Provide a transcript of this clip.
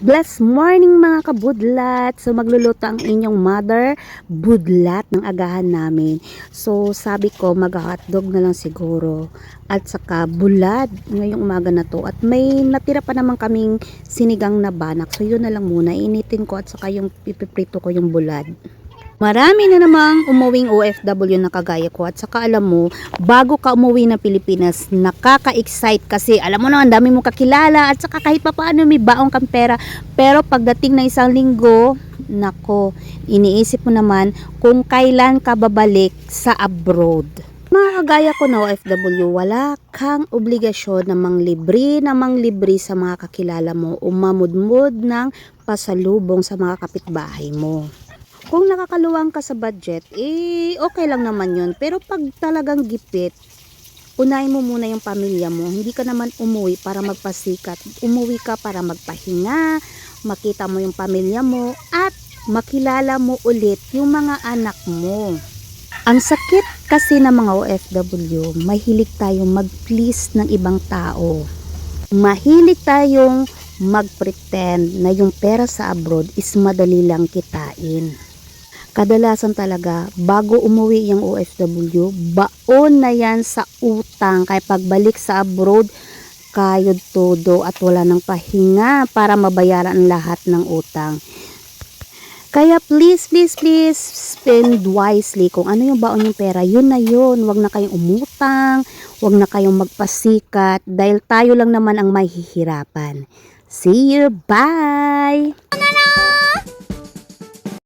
Blessed morning mga kabudlat! So magluluto ang inyong mother budlat ng agahan namin. So sabi ko mag-hotdog na lang siguro at saka bulad ngayong umaga na to. At may natira pa naman kaming sinigang na banak. So yun na lang muna. Initin ko at saka yung pipiprito ko yung bulad. Marami na namang umuwing OFW na kagaya ko at saka alam mo, bago ka umuwi ng Pilipinas, nakaka-excite kasi alam mo na, ang dami mong kakilala at saka kahit pa paano may baong kang pera. Pero pagdating na isang linggo, nako, iniisip mo naman kung kailan ka babalik sa abroad. Mga kagaya ko na OFW, wala kang obligasyon na manglibre na manglibre sa mga kakilala mo o mamudmud ng pasalubong sa mga kapitbahay mo kung nakakaluwang ka sa budget, eh okay lang naman yun. Pero pag talagang gipit, unahin mo muna yung pamilya mo. Hindi ka naman umuwi para magpasikat. Umuwi ka para magpahinga, makita mo yung pamilya mo, at makilala mo ulit yung mga anak mo. Ang sakit kasi ng mga OFW, mahilig tayong mag-please ng ibang tao. Mahilig tayong mag-pretend na yung pera sa abroad is madali lang kitain kadalasan talaga bago umuwi yung OFW, baon na yan sa utang kaya pagbalik sa abroad, kayod todo at wala nang pahinga para mabayaran lahat ng utang. Kaya please, please, please spend wisely. Kung ano yung baon yung pera, yun na yun. Huwag na kayong umutang, huwag na kayong magpasikat dahil tayo lang naman ang mahihirapan. See you, bye!